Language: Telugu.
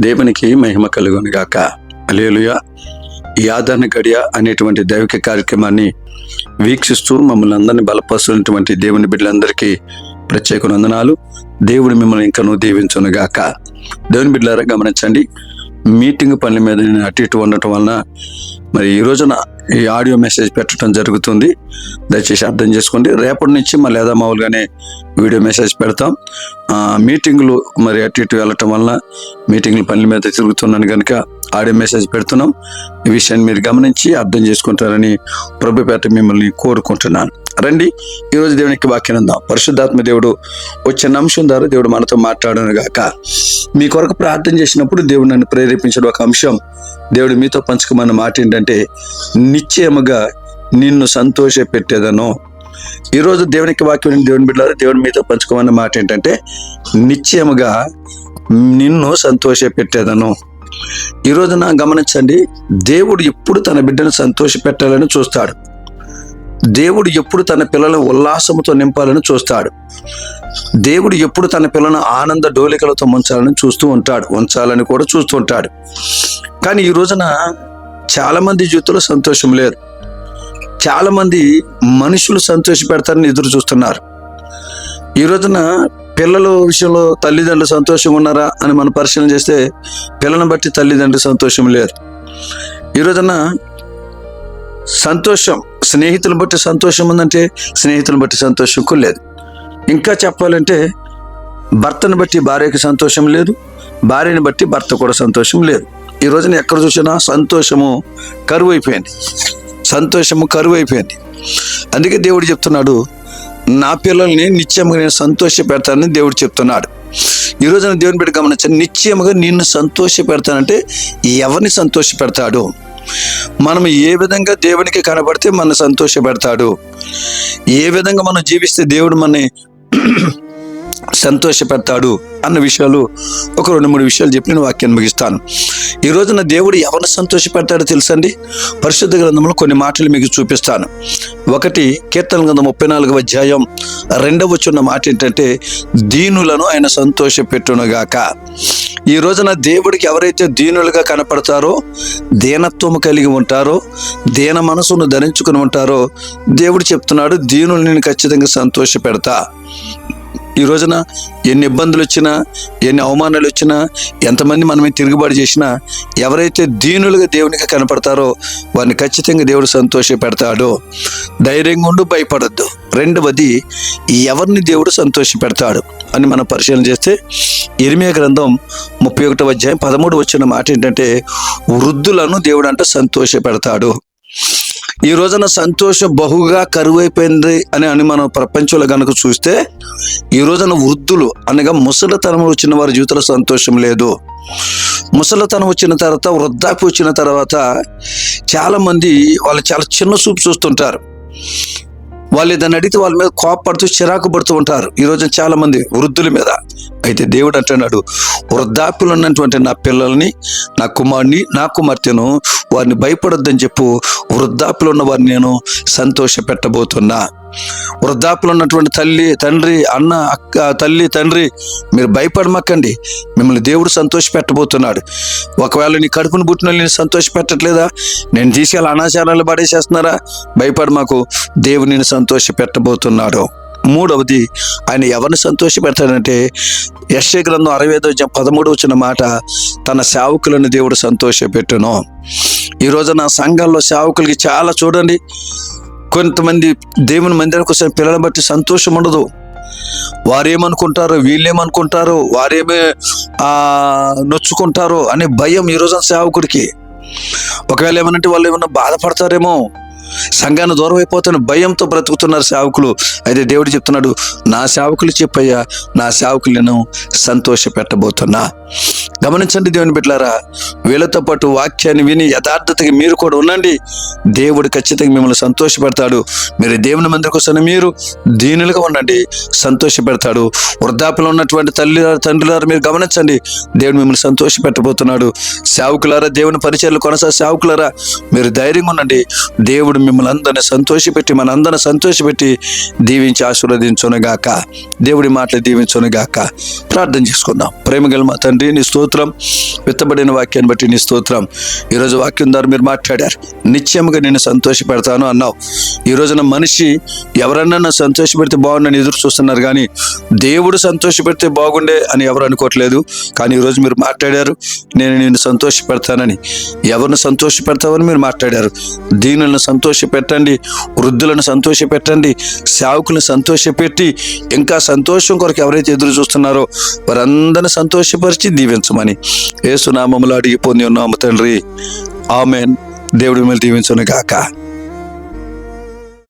దేవునికి మహిమ కలుగును గాక. అలేలుయ ఈ ఆదరణ గడియ అనేటువంటి దైవిక కార్యక్రమాన్ని వీక్షిస్తూ మమ్మల్ని అందరినీ బలపరుస్తున్నటువంటి దేవుని బిడ్డలందరికీ ప్రత్యేక వందనాలు. దేవుడు మిమ్మల్ని ఇంకనూ దీవించును గాక. దేవుని బిడ్డలారా గమనించండి. మీటింగ్ పనుల మీద నేను అటు ఇటు ఉండటం వలన మరి ఈ రోజున ఈ ఆడియో మెసేజ్ పెట్టడం జరుగుతుంది. దయచేసి అర్థం చేసుకోండి. రేపటి నుంచి మళ్ళీ ఏదో మామూలుగానే వీడియో మెసేజ్ పెడతాం. మీటింగ్లు మీటింగులు మరి అటు ఇటు వెళ్ళటం వలన మీటింగ్లు పనుల మీద తిరుగుతున్నాను కనుక ఆడియో మెసేజ్ పెడుతున్నాం. ఈ విషయాన్ని మీరు గమనించి అర్థం చేసుకుంటారని ప్రభుపేట మిమ్మల్ని కోరుకుంటున్నాను. రండి ఈరోజు దేవునికి వాక్యం అందాం పరిశుద్ధాత్మ దేవుడు వచ్చిన అంశం ద్వారా దేవుడు మనతో మాట్లాడను గాక. మీ కొరకు ప్రార్థన చేసినప్పుడు దేవుడు నన్ను ప్రేరేపించిన ఒక అంశం. దేవుడు మీతో పంచుకోమన్న మాట ఏంటంటే నిశ్చయముగా నిన్ను సంతోష పెట్టేదను ఈరోజు దేవునికి వాక్యం దేవుని బిడ్డారు దేవుడు మీతో పంచుకోమన్న మాట ఏంటంటే నిశ్చయముగా నిన్ను సంతోష పెట్టేదను ఈ రోజున గమనించండి దేవుడు ఎప్పుడు తన బిడ్డను సంతోష పెట్టాలని చూస్తాడు. దేవుడు ఎప్పుడు తన పిల్లలను ఉల్లాసముతో నింపాలని చూస్తాడు. దేవుడు ఎప్పుడు తన పిల్లలను ఆనంద డోలికలతో ఉంచాలని చూస్తూ ఉంటాడు ఉంచాలని కూడా చూస్తూ ఉంటాడు. కానీ ఈ రోజున చాలామంది జీవితంలో సంతోషం లేదు. చాలామంది మనుషులు సంతోష పెడతారని ఎదురు చూస్తున్నారు. ఈ రోజున పిల్లల విషయంలో తల్లిదండ్రులు సంతోషంగా ఉన్నారా అని మనం పరిశీలన చేస్తే పిల్లలను బట్టి తల్లిదండ్రులు సంతోషం లేరు. ఈ రోజున సంతోషం స్నేహితులను బట్టి సంతోషం ఉందంటే స్నేహితులను బట్టి సంతోషం కూడా లేదు. ఇంకా చెప్పాలంటే భర్తను బట్టి భార్యకి సంతోషం లేదు భార్యని బట్టి భర్త కూడా సంతోషం లేదు. ఈ రోజున ఎక్కడ చూసినా సంతోషము కరువు అయిపోయింది సంతోషము కరువు అయిపోయింది అందుకే దేవుడు చెప్తున్నాడు నా పిల్లల్ని నిత్యముగా నేను సంతోష పెడతానని దేవుడు చెప్తున్నాడు. ఈ రోజున దేవుని బిడ్డ గమనించండి నిశ్చయముగా నిన్ను సంతోష పెడతానంటే ఎవరిని సంతోష పెడతాడు మనం ఏ విధంగా దేవునికి కనబడితే మన సంతోష పెడతాడు ఏ విధంగా మనం జీవిస్తే దేవుడు మనని సంతోషపెడతాడు అన్న విషయాలు ఒక రెండు మూడు విషయాలు చెప్పి నేను వాక్యాన్ని ముగిస్తాను. ఈ రోజున దేవుడు ఎవరిని సంతోషపెడతాడో తెలుసండి? పరిశుద్ధ గ్రంథంలో కొన్ని మాటలు మీకు చూపిస్తాను. ఒకటి కీర్తన గ్రంథం ముప్పై నాలుగవ అధ్యాయం రెండవ వచ్చిన మాట ఏంటంటే దీనులను ఆయన సంతోష పెట్టునుగాక ఈ రోజున దేవుడికి ఎవరైతే దీనులుగా కనపడతారో దీనత్వము కలిగి ఉంటారో దీన మనసును ధరించుకుని ఉంటారో దేవుడు చెప్తున్నాడు దీనులు నేను ఖచ్చితంగా సంతోష పెడతా ఈ రోజున ఎన్ని ఇబ్బందులు వచ్చినా ఎన్ని అవమానాలు వచ్చినా ఎంతమంది మనమే తిరుగుబాటు చేసినా ఎవరైతే దీనులుగా దేవునికి కనపడతారో వారిని ఖచ్చితంగా దేవుడు సంతోష పెడతాడో. ధైర్యంగా ఉండు భయపడొద్దు. రెండవది ఎవరిని దేవుడు సంతోష పెడతాడు అని మనం పరిశీలన చేస్తే ఇరిమియా గ్రంథం ముప్పై ఒకటో అధ్యాయం పదమూడు వచ్చిన మాట ఏంటంటే వృద్ధులను దేవుడు అంటే సంతోష పెడతాడు. ఈ రోజున సంతోషం బహుగా కరువైపోయింది అని అని మనం ప్రపంచంలో కనుక చూస్తే ఈ రోజున వృద్ధులు అనగా ముసలితనం వచ్చిన వారి జీవితంలో సంతోషం లేదు. ముసలితనం వచ్చిన తర్వాత వృద్ధాప్య వచ్చిన తర్వాత చాలామంది వాళ్ళు చాలా చిన్న చూపు చూస్తుంటారు. వాళ్ళు దాన్ని అడిగితే వాళ్ళ మీద కోపడుతూ చిరాకు పడుతూ ఉంటారు. ఈ చాలామంది వృద్ధుల మీద అయితే దేవుడు అంటున్నాడు వృద్ధాప్యులు ఉన్నటువంటి నా పిల్లల్ని నా కుమారుని నా కుమార్తెను వారిని భయపడొద్దని చెప్పు వృద్ధాప్యులు ఉన్న వారిని నేను సంతోష పెట్టబోతున్నా వృద్ధాపులు ఉన్నటువంటి తల్లి తండ్రి అన్న అక్క తల్లి తండ్రి మీరు భయపడమక్కండి మిమ్మల్ని దేవుడు సంతోష పెట్టబోతున్నాడు ఒకవేళ నీ కడుపును పుట్టిన నేను సంతోష పెట్టట్లేదా నేను తీసుకెళ్ళి అనాచారాలు పడేసేస్తున్నారా? భయపడమాకు దేవుడు నేను సంతోష పెట్టబోతున్నాడు మూడవది ఆయన ఎవరిని సంతోష పెడతాడంటే యశ్య గ్రంథం అరవై ఐదో పదమూడు వచ్చిన మాట తన సేవకులను దేవుడు సంతోష పెట్టును ఈ రోజున సంఘాల్లో సేవకులకి చాలా చూడండి కొంతమంది దేవుని మందిరానికి వచ్చిన పిల్లలను బట్టి సంతోషం ఉండదు. వారేమనుకుంటారు వీళ్ళేమనుకుంటారు వారేమే నొచ్చుకుంటారు అనే భయం ఈ రోజున సేవకుడికి. ఒకవేళ ఏమనంటే వాళ్ళు ఏమన్నా బాధపడతారేమో సంఘాన్ని దూరం అయిపోతున్న భయంతో బ్రతుకుతున్నారు సేవకులు. అయితే దేవుడు చెప్తున్నాడు నా సేవకులు చెప్పయ్యా నా సేవకులు నేను సంతోష పెట్టబోతున్నా గమనించండి దేవుని బిడ్డలారా వీళ్ళతో పాటు వాక్యాన్ని విని యథార్థతకి మీరు కూడా ఉండండి. దేవుడు ఖచ్చితంగా మిమ్మల్ని సంతోషపెడతాడు. మీరు దేవుని మందిరికి వస్తున్న మీరు దీనులుగా ఉండండి సంతోష పెడతాడు వృద్ధాప్యంలో ఉన్నటువంటి తల్లి తండ్రులారా మీరు గమనించండి దేవుడు మిమ్మల్ని సంతోష పెట్టబోతున్నాడు సేవకులారా దేవుని పరిచయాలు కొనసాగే సేవకులారా మీరు ధైర్యంగా ఉండండి. దేవుడు మిమ్మల్ని అందరిని సంతోషపెట్టి మన అందరిని సంతోషపెట్టి దీవించి ఆశీర్వదించునుగాక. దేవుడి మాటలు దీవించునుగాక. ప్రార్థన చేసుకుందాం. ప్రేమగల మా తండ్రి నీ స్తోత్రం విత్తబడిన వాక్యాన్ని బట్టి నీ స్తోత్రం. ఈరోజు వాక్యం ద్వారా మీరు మాట్లాడారు. నిత్యముగా నేను సంతోషపెడతాను అన్నావు. ఈ రోజున మనిషి ఎవరన్నా నన్ను సంతోషపెడితే బాగుండని ఎదురు చూస్తున్నారు కానీ దేవుడు సంతోషపెడితే బాగుండే అని ఎవరు అనుకోవట్లేదు. కానీ ఈరోజు మీరు మాట్లాడారు నేను నిన్ను సంతోషపెడతానని. ఎవరిని సంతోషపెడతామని మీరు మాట్లాడారు. దీనులను సంతోషపెట్టండి. వృద్ధులను సంతోషపెట్టండి. సేవకులను సంతోషపెట్టి ఇంకా సంతోషం కొరకు ఎవరైతే ఎదురు చూస్తున్నారో వారందరిని సంతోషపరిచి దీవించమని ఏసునామములు అడిగి పొంది ఉన్నాము తండ్రి. ఆమెన్. దేవుడి మీద దీవించును గాక